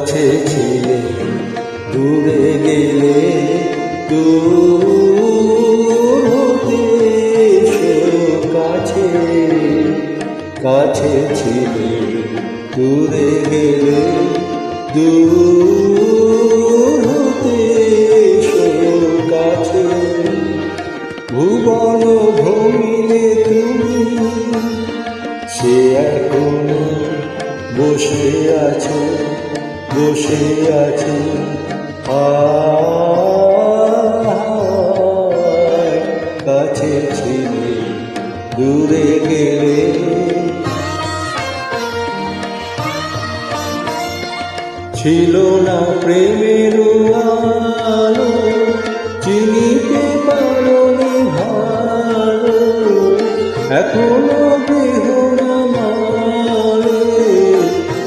কাছে ছিলে দূরে গেলে দূর কাছে ছিলে, দূরে গেলে দূর কাছে। ভুবন ভ্রমিলে তুমি, সে এখনও বসে আছে বসে আছে। কাছে ছিলে, দূরে গেলে ছিল না প্রেমের আলো চিনিতে পারি ভালো, এখনও বেহনা মালে,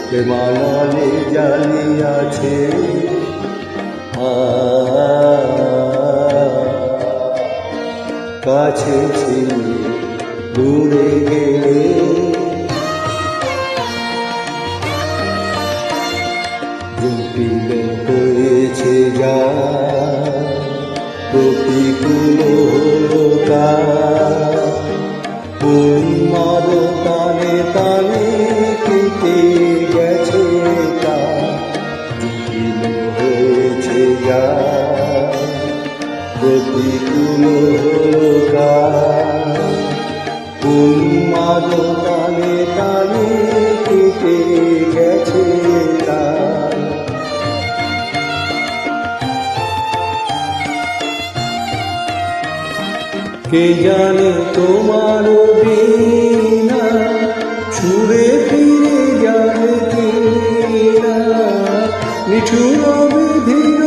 প্রেমালালে জালি আছে কাছে ছিল, দূরে গেলে জটিল হয়েছে যা প্রতিকূল উন্মাদ তানে তানে কেটে গেছে তা। জটিল হয়েছে যা প্রতিকূল উন্মাদ তানে কেটে কে জানে তোমার বিনা? ছুড়ে ফিরে যাবে কিনা নিঠুর বিধির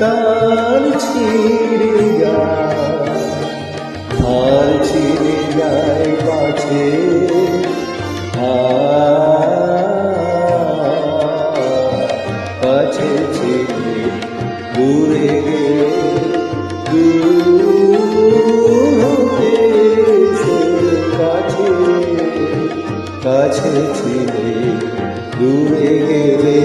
তার ছিঁড়ে যায়। আর ছিঁড়ে যায় কাছে কাছে ছিলে দূরে গেলে